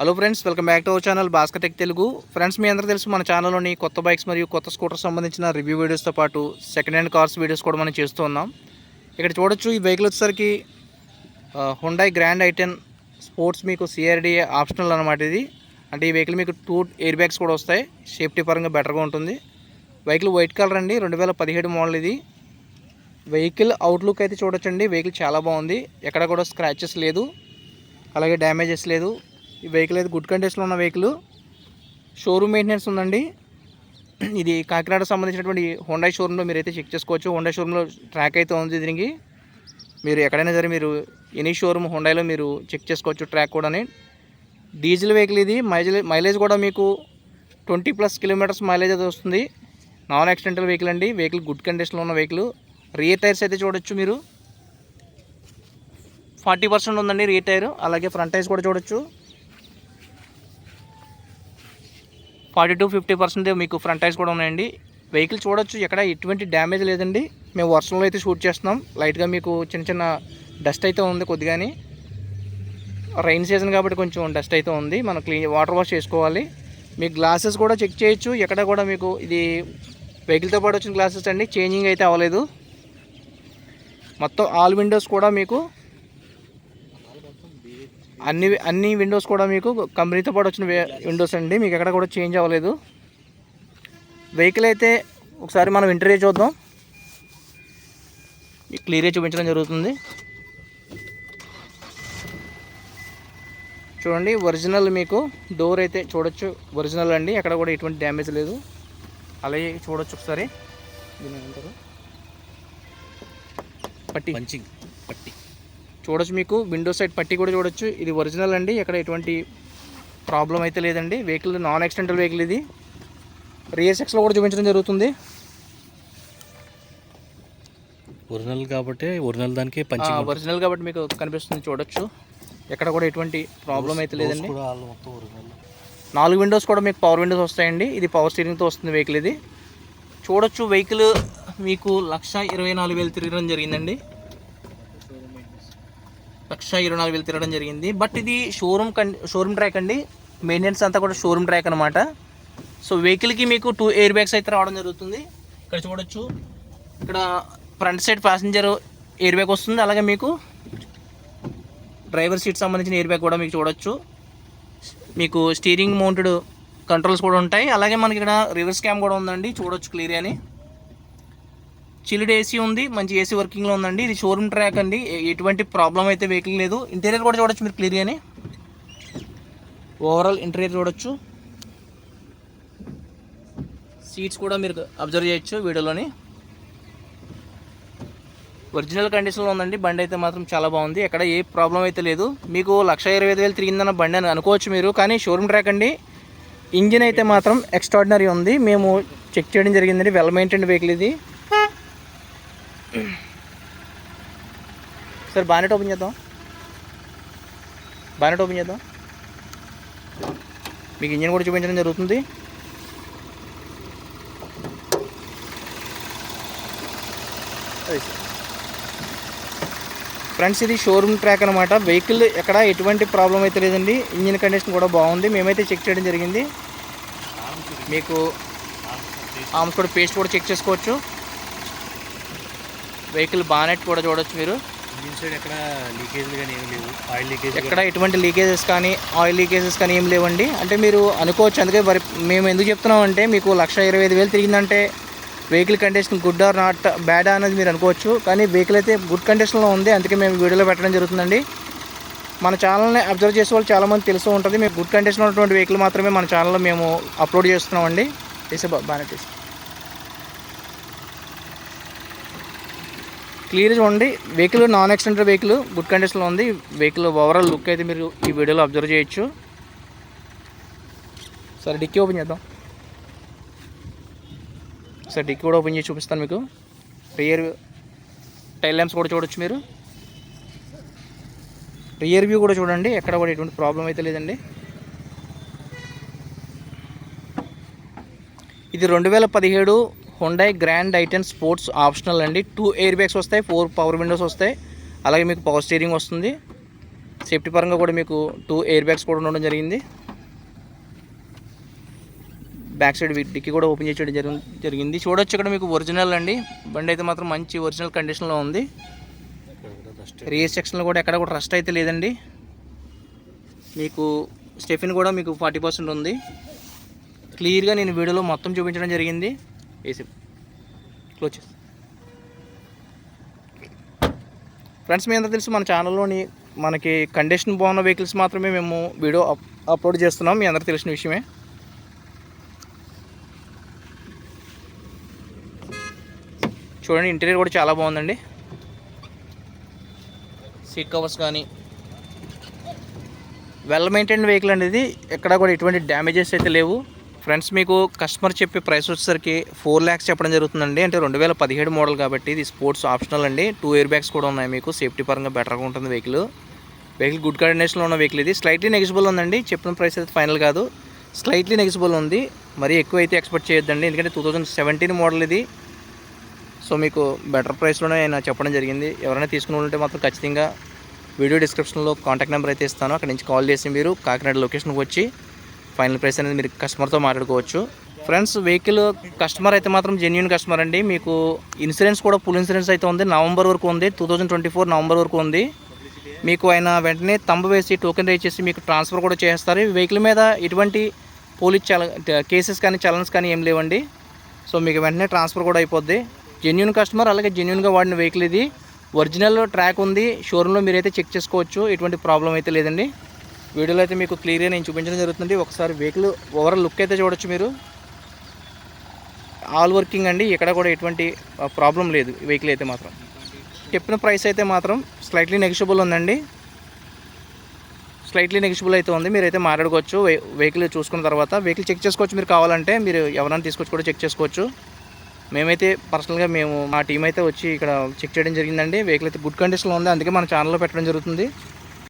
Hello friends welcome back to our channel Bhaskar tech Telugu friends మీ అందరూ తెలుసు మన ఛానల్లోని కొత్త బైక్స్ మరియు కొత్త స్కూటర్ సంబంధించిన రివ్యూ వీడియోస్తో పాటు సెకండ్ హ్యాండ్ కార్స్ వీడియోస్ కూడా మనం చేస్తూ ఉన్నాం. ఇక్కడ చూడొచ్చు ఈ వెహికల్ వచ్చేసరికి Hyundai grand i ten sports మీకు సిఆర్డిఏ ఆప్షనల్ అనమాట ఇది. అంటే ఈ వెహికల్ మీకు టూ ఎయిర్ బ్యాగ్స్ కూడా వస్తాయి. సేఫ్టీ పరంగా బెటర్గా ఉంటుంది. వెహికల్ వైట్ కలర్ అండి రెండు వేల పదిహేడు మోడల్ ఇది. వెహికల్ అవుట్లుక్ అయితే చూడొచ్చండి. వెహికల్ చాలా బాగుంది. ఎక్కడ కూడా స్క్రాచెస్ లేదు. అలాగే డ్యామేజెస్ లేదు. ఈ వెహికల్ అయితే గుడ్ కండిషన్లో ఉన్న వెహికల్ షోరూమ్ మెయింటెనెన్స్ ఉందండి. ఇది కాకినాడకు సంబంధించినటువంటి హోండా షోరూంలో మీరు అయితే చెక్ చేసుకోవచ్చు. హోండా షోరూంలో ట్రాక్ అయితే ఉంది దీనికి. మీరు ఎక్కడైనా సరే మీరు ఎనీ షోరూమ్ హోండాలో మీరు చెక్ చేసుకోవచ్చు ట్రాక్ కూడా డీజిల్ వెహికల్ ఇది. మైలేజ్ మైలేజ్ కూడా మీకు ట్వంటీ ప్లస్ కిలోమీటర్స్ మైలేజ్ అయితే వస్తుంది. నాన్ యాక్సిడెంటల్ వెహికల్ అండి. వెహికల్ గుడ్ కండిషన్లో ఉన్న వెహికల్ రియర్ టైర్స్ అయితే చూడొచ్చు మీరు. ఫార్టీ పర్సెంట్ ఉందండి రియర్ టైర్ అలాగే ఫ్రంట్ టైర్స్ కూడా చూడొచ్చు. ఫార్టీ టు ఫిఫ్టీ పర్సెంట్ మీకు ఫ్రంట్ టైర్స్ కూడా ఉన్నాయండి. వెహికల్ చూడొచ్చు ఎక్కడ ఎటువంటి డ్యామేజ్ లేదండి. మేము వర్షంలో అయితే షూట్ చేస్తున్నాం. లైట్గా మీకు చిన్న చిన్న డస్ట్ అయితే ఉంది కొద్దిగాని. రైన్ సీజన్ కాబట్టి కొంచెం డస్ట్ అయితే ఉంది. మనం క్లీన్ వాటర్ వాష్ చేసుకోవాలి. మీ గ్లాసెస్ కూడా చెక్ చేయొచ్చు. ఎక్కడ కూడా మీకు ఇది వెహికల్తో పాటు వచ్చిన గ్లాసెస్ అండి. చేంజింగ్ అయితే అవ్వలేదు. మొత్తం ఆల్ విండోస్ కూడా మీకు అన్ని అన్ని విండోస్ కూడా మీకు కంపెనీతో పాటు వచ్చిన విండోస్ అండి. మీకు ఎక్కడ కూడా చేంజ్ అవ్వలేదు. వెహికల్ అయితే ఒకసారి మనం ఇంటర్వ్యూ చూద్దాం. మీకు క్లియర్గా చూపించడం జరుగుతుంది. చూడండి ఒరిజినల్ మీకు డోర్ అయితే చూడొచ్చు. ఒరిజినల్ అండి. ఎక్కడ కూడా ఎటువంటి డ్యామేజ్ లేదు. అలాగే చూడొచ్చు ఒకసారి. ఏమంటారు? పట్టి. పంచింగ్ పట్టి. చూడొచ్చు మీకు. విండో సైడ్ పట్టి కూడా చూడొచ్చు. ఇది ఒరిజినల్ అండి. ఇక్కడ ఎటువంటి ప్రాబ్లం అయితే లేదండి. వెహికల్ నాన్ యాక్సిడెంటల్ వెహికల్ ఇది. రియర్ సెక్స్లో కూడా చూపించడం జరుగుతుంది. ఒరిజినల్ కాబట్టి ఒరిజినల్ దానికి ఒరిజినల్ కాబట్టి మీకు కనిపిస్తుంది చూడొచ్చు. ఎక్కడ కూడా ఎటువంటి ప్రాబ్లం అయితే లేదండి. నాలుగు విండోస్ కూడా మీకు పవర్ విండోస్ వస్తాయండి. ఇది పవర్ స్టీరింగ్తో వస్తుంది వెహికల్ ఇది. చూడొచ్చు వెహికల్ మీకు లక్ష ఇరవై నాలుగు వేలు తిరగడం జరిగిందండి. లక్ష ఇరవై నాలుగు వేలు తిరగడం జరిగింది. బట్ ఇది షోరూమ్ కం షోరూమ్ ట్రాక్ అండి. మెయింటెనెన్స్ అంతా కూడా షోరూమ్ ట్రాక్ అనమాట సో వెహికల్కి మీకు టూ ఎయిర్ బ్యాగ్స్ అయితే రావడం జరుగుతుంది. ఇక్కడ చూడొచ్చు. ఇక్కడ front side passenger air bag వస్తుంది. అలాగే మీకు డ్రైవర్ సీట్ సంబంధించిన ఎయిర్ బ్యాగ్ కూడా మీకు చూడొచ్చు. మీకు స్టీరింగ్ మౌంటెడ్ కంట్రోల్స్ కూడా ఉంటాయి. అలాగే మనకి ఇక్కడ రివర్స్ క్యామ్ కూడా ఉందండి. చూడొచ్చు క్లియర్ అని చిల్డ్ ఏసీ ఉంది మంచి ఏసీ వర్కింగ్లో ఉందండి. ఇది షోరూమ్ ట్రాక్ అండి. ఎటువంటి ప్రాబ్లం అయితే వెహికల్ లేదు. ఇంటీరియర్ కూడా చూడొచ్చు మీరు క్లియర్ అని ఓవరాల్ ఇంటీరియర్ చూడొచ్చు. సీట్స్ కూడా మీరు అబ్జర్వ్ చేయొచ్చు వీడియోలోని. ఒరిజినల్ కండిషన్లో ఉందండి. బండి అయితే మాత్రం చాలా బాగుంది. ఎక్కడ ఏ ప్రాబ్లం అయితే లేదు. మీకు లక్ష ఇరవై ఐదు వేలు తిరిగిందన్న బండి అని అనుకోవచ్చు మీరు కానీ షోరూమ్ ట్రాక్ అండి. ఇంజిన్ అయితే మాత్రం ఎక్స్ట్రాడినరీ ఉంది. మేము చెక్ చేయడం జరిగిందండి. వెల్ మెయింటైన్ వెహికల్ ఇది. సార్ బానెట్ ఓపెన్ చేద్దాం బానెట్ ఓపెన్ చేద్దాం మీకు ఇంజిన్ కూడా చూపించడం జరుగుతుంది ఫ్రెండ్స్ ఇది షోరూమ్ ట్రాక్ అనమాట వెహికల్ ఎక్కడ ఎటువంటి ప్రాబ్లం అయితే లేదండి ఇంజిన్ కండిషన్ కూడా బాగుంది మేమైతే చెక్ చేయడం జరిగింది మీకు ఆమ్స్ కూడా పేస్ట్ కూడా చెక్ చేసుకోవచ్చు వెహికల్ బానెట్ కూడా చూడొచ్చు మీరు. ఎక్కడ లీకేజ్ కానీ ఏమి లేవు. ఆయిల్ లీకేజ్ ఎక్కడ ఎటువంటి లీకేజెస్ కానీ ఆయిల్ లీకేజెస్ కానీ ఏం లేవండి. అంటే మీరు అనుకోవచ్చు అందుకే మరి మేము ఎందుకు చెప్తున్నాం అంటే మీకు లక్ష ఇరవై ఐదు వేలు తిరిగిందంటే vehicle condition good or not bad అనేది మీరు అనుకోవచ్చు. కానీ వెహికల్ అయితే గుడ్ కండిషన్లో ఉంది అందుకే మేము వీడియోలో పెట్టడం జరుగుతుందండి. మన ఛానల్ని అబ్జర్వ్ చేసే వాళ్ళు చాలామంది తెలుస్తూ ఉంటుంది మేము గుడ్ కండిషన్లో ఉన్నటువంటి వెహికల్ మాత్రమే మన ఛానల్లో మేము అప్లోడ్ చేస్తున్నామండి. తీసే బాగానే తీసి క్లియర్ చూడండి vehicle non accident vehicle good కండిషన్లో ఉంది. వెహికల్ ఓవరాల్ లుక్ అయితే మీరు ఈ వీడియోలో అబ్జర్వ్ చేయొచ్చు. సరే డిక్కీ ఓపెన్ చేద్దాం. సరే డిక్కీ కూడా ఓపెన్ చేసి చూపిస్తాను మీకు. రియర్ టైల్ ల్యాంప్స్ కూడా చూడొచ్చు మీరు. రియర్ వ్యూ కూడా చూడండి ఎక్కడ కూడా ఎటువంటి ప్రాబ్లం అయితే లేదండి. ఇది రెండు వేల పదిహేడు Hyundai grand i ten sports optional అండి. టూ ఎయిర్ బ్యాగ్స్ వస్తాయి ఫోర్ పవర్ విండోస్ వస్తాయి. అలాగే మీకు పవర్ స్టీరింగ్ వస్తుంది. సేఫ్టీ పరంగా కూడా మీకు టూ ఎయిర్ బ్యాగ్స్ కూడా ఉండడం జరిగింది. బ్యాక్ సైడ్ డిక్కీ కూడా ఓపెన్ చేసేయడం జరి- జరిగింది. చూడొచ్చు ఇక్కడ మీకు ఒరిజినల్ అండి. బండి అయితే మాత్రం మంచి ఒరిజినల్ కండిషన్లో ఉంది. రియర్ సెక్షన్లో కూడా ఎక్కడ కూడా రస్ట్ అయితే లేదండి. మీకు స్టెఫిన్ కూడా మీకు ఫార్టీ పర్సెంట్ ఉంది. క్లియర్గా నేను వీడియోలో మొత్తం చూపించడం జరిగింది. ఏసీ. క్లోజ్ చేసి ఫ్రెండ్స్ మీ అందరూ తెలుసు మన ఛానల్లోని మనకి కండిషన్ బాగున్న వెహికల్స్ మాత్రమే మేము వీడియో అప్ అప్లోడ్ చేస్తున్నాం. మీ అందరికీ తెలిసిన విషయమే. చూడండి ఇంటీరియర్ కూడా చాలా బాగుందండి. సీట్ కవర్స్ కానీ. వెల్ మెయింటైన్ వెహికల్ అండి ఇది ఎక్కడ కూడా ఎటువంటి డ్యామేజెస్ అయితే లేవు. ఫ్రెండ్స్ మీకు కస్టమర్ చెప్పే ప్రైస్ వచ్చేసరికి ఫోర్ ల్యాక్స్ చెప్పడం జరుగుతుందండి. అంటే రెండు వేల పదిహేడు మోడల్ కాబట్టి ఇది స్పోర్ట్స్ ఆప్షనల్ అండి. టూ ఇయర్ బ్యాగ్స్ కూడా ఉన్నాయి మీకు. సేఫ్టీ పరంగా బెటర్గా ఉంటుంది వెహికల్. వెహికల్ గుడ్ కండిషన్లో ఉన్న వెహికల్ ఇది. స్లైట్లీ నెగిజిబుల్ ఉందండి. చెప్పిన ప్రైస్ అయితే ఫైనల్ కాదు. స్లైట్లీ నెగిజిబుల్ ఉంది. మరీ ఎక్కువ అయితే ఎక్స్పెక్ట్ చేయొద్దండి. ఎందుకంటే టూ థౌజండ్ సెవెంటీన్ మోడల్ ఇది. సో మీకు బెటర్ ప్రైస్లోనే నేను చెప్పడం జరిగింది. ఎవరైనా తీసుకుని ఉంటే మాత్రం ఖచ్చితంగా వీడియో డిస్క్రిప్షన్లో కాంటాక్ట్ నెంబర్ అయితే ఇస్తాను. అక్కడ నుంచి కాల్ చేసి మీరు కాకినాడ లొకేషన్కి వచ్చి ఫైనల్ ప్రైస్ అనేది మీరు కస్టమర్తో మాట్లాడుకోవచ్చు. ఫ్రెండ్స్ వెహికల్ కస్టమర్ అయితే మాత్రం జెన్యున్ కస్టమర్ అండి. మీకు ఇన్సూరెన్స్ కూడా ఫుల్ ఇన్సూరెన్స్ అయితే ఉంది. నవంబర్ వరకు ఉంది. Two thousand twenty four November వరకు ఉంది. మీకు ఆయన వెంటనే తంబు వేసి టోకెన్ రేజ్ చేసి మీకు ట్రాన్స్ఫర్ కూడా చేస్తారు ఈ వెహికల్ మీద ఎటువంటి పోలీస్ చల కేసెస్ కానీ చలన్స్ కానీ ఏం లేవండి. సో మీకు వెంటనే ట్రాన్స్ఫర్ కూడా అయిపోద్ది. జెన్యున్ కస్టమర్ అలాగే జెన్యున్గా వాడిన వెహికల్ ఇది. ఒరిజినల్ ట్రాక్ ఉంది. షోరూంలో మీరైతే చెక్ చేసుకోవచ్చు. ఎటువంటి ప్రాబ్లం అయితే లేదండి. వీడియోలో అయితే మీకు క్లియర్గా నేను చూపించడం జరుగుతుంది. ఒకసారి వెహికల్ ఓవరాల్ లుక్ అయితే చూడొచ్చు మీరు. ఆల్ వర్కింగ్ అండి. ఇక్కడ కూడా ఎటువంటి ప్రాబ్లం లేదు. వెహికల్ అయితే మాత్రం. చెప్పిన ప్రైస్ అయితే మాత్రం స్లైట్లీ నెగిషియబుల్ ఉందండి. స్లైట్లీ నెగిషియబుల్ అయితే ఉంది. మీరైతే మాట్లాడుకోవచ్చు. వెహికల్ చూసుకున్న తర్వాత వెహికల్ చెక్ చేసుకోవచ్చు మీరు కావాలంటే. మీరు ఎవరైనా తీసుకొచ్చి కూడా చెక్ చేసుకోవచ్చు. మేమైతే పర్సనల్గా మేము మా టీం అయితే వచ్చి ఇక్కడ చెక్ చేయడం జరిగిందండి. వెహికల్ అయితే గుడ్ కండిషన్లో ఉంది. అందుకే మన ఛానల్లో పెట్టడం జరుగుతుంది.